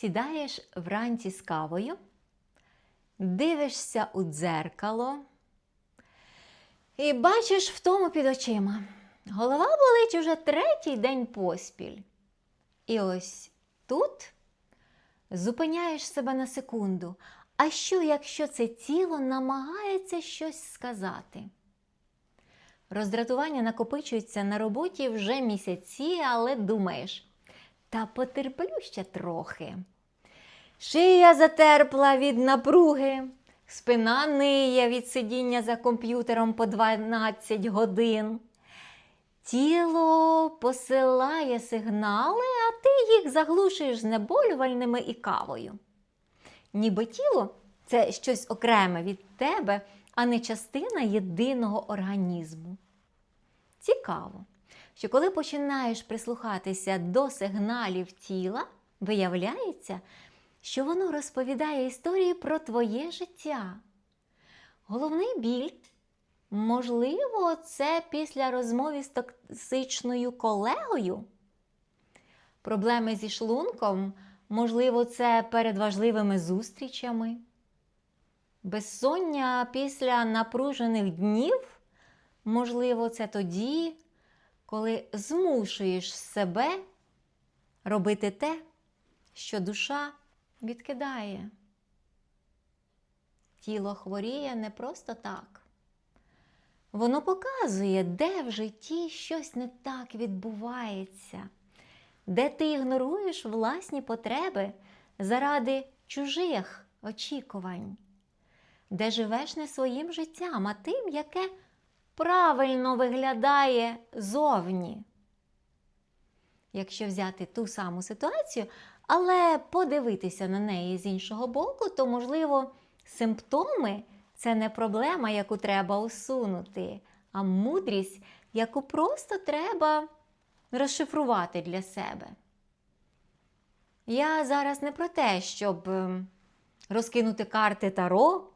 Сідаєш вранці з кавою, дивишся у дзеркало і бачиш втому під очима. Голова болить уже третій день поспіль. І ось тут зупиняєш себе на секунду. А що, якщо це тіло намагається щось сказати? Роздратування накопичується на роботі вже місяці, але думаєш, та потерплю ще трохи. Шия затерпла від напруги, спина ниє від сидіння за комп'ютером по 12 годин. Тіло посилає сигнали, а ти їх заглушуєш знеболювальними і кавою. Ніби тіло це щось окреме від тебе, а не частина єдиного організму. Цікаво, що коли починаєш прислухатися до сигналів тіла, виявляється, що воно розповідає історії про твоє життя. Головний біль, можливо, це після розмови з токсичною колегою. Проблеми зі шлунком, можливо, це перед важливими зустрічами. Безсоння після напружених днів, можливо, це тоді, коли змушуєш себе робити те, що душа відкидає. Тіло хворіє не просто так. Воно показує, де в житті щось не так відбувається, де ти ігноруєш власні потреби заради чужих очікувань, де живеш не своїм життям, а тим, яке правильно виглядає зовні. Якщо взяти ту саму ситуацію, але подивитися на неї з іншого боку, то, можливо, симптоми це не проблема, яку треба усунути, а мудрість, яку просто треба розшифрувати для себе. Я зараз не про те, щоб ем, розкинути карти Таро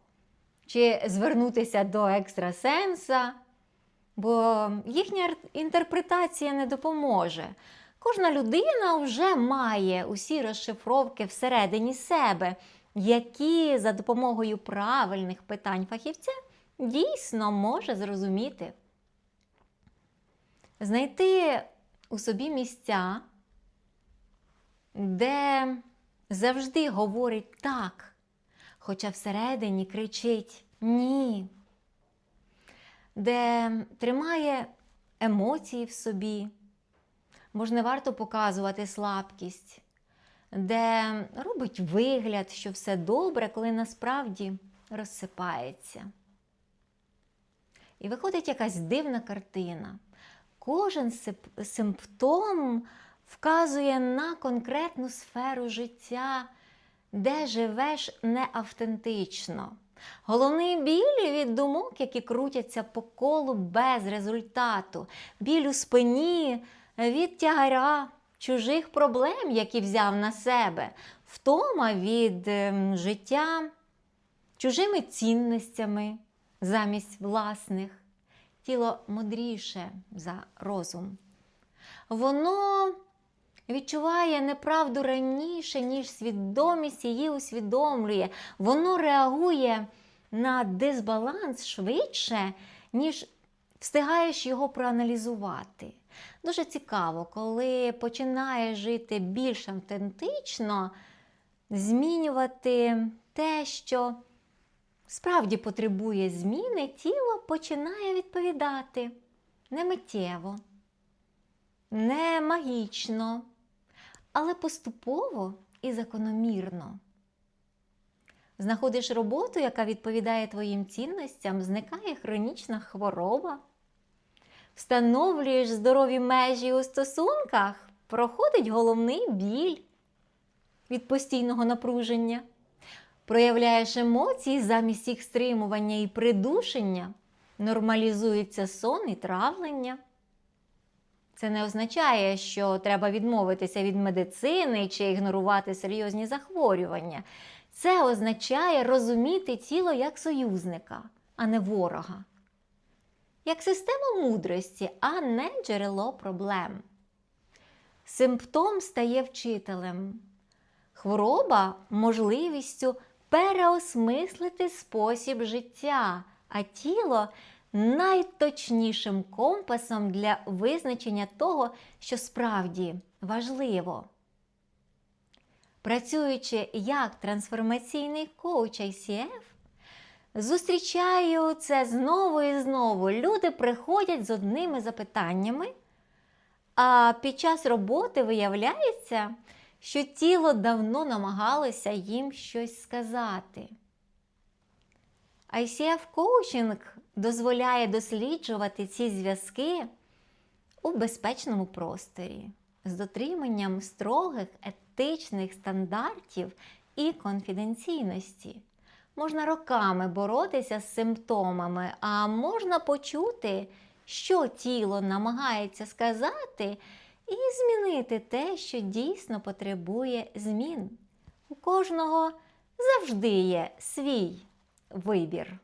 чи звернутися до екстрасенса, бо їхня інтерпретація не допоможе. Кожна людина вже має усі розшифровки всередині себе, які за допомогою правильних питань фахівця дійсно може зрозуміти. Знайти у собі місця, де завжди говорить так, хоча всередині кричить ні, де тримає емоції в собі, може, не варто показувати слабкість, де робить вигляд, що все добре, коли насправді розсипається. І виходить якась дивна картина. Кожен симптом вказує на конкретну сферу життя, де живеш неавтентично. Головний біль від думок, які крутяться по колу без результату, біль у спині від тягаря чужих проблем, які взяв на себе, втома від ем, життя чужими цінностями замість власних. Тіло мудріше за розум. Воно відчуває неправду раніше, ніж свідомість її усвідомлює. Воно реагує на дисбаланс швидше, ніж встигаєш його проаналізувати. Дуже цікаво, коли починаєш жити більш автентично, змінювати те, що справді потребує зміни, тіло починає відповідати не миттєво, не магічно, але поступово і закономірно. Знаходиш роботу, яка відповідає твоїм цінностям, зникає хронічна хвороба. Встановлюєш здорові межі у стосунках, проходить головний біль від постійного напруження. Проявляєш емоції замість їх стримування і придушення, нормалізується сон і травлення. Це не означає, що треба відмовитися від медицини чи ігнорувати серйозні захворювання. Це означає розуміти тіло як союзника, а не ворога. Як систему мудрості, а не джерело проблем. Симптом стає вчителем. хвороба можливістю переосмислити спосіб життя, а тіло найточнішим компасом для визначення того, що справді важливо. Працюючи як трансформаційний коуч ICF, зустрічаю це знову і знову. Люди приходять з одними запитаннями, а під час роботи виявляється, що тіло давно намагалося їм щось сказати. ICF коучинг дозволяє досліджувати ці зв'язки у безпечному просторі з дотриманням строгих етичних стандартів і конфіденційності. Можна роками боротися з симптомами, а можна почути, що тіло намагається сказати, і змінити те, що дійсно потребує змін. У кожного завжди є свій вибір.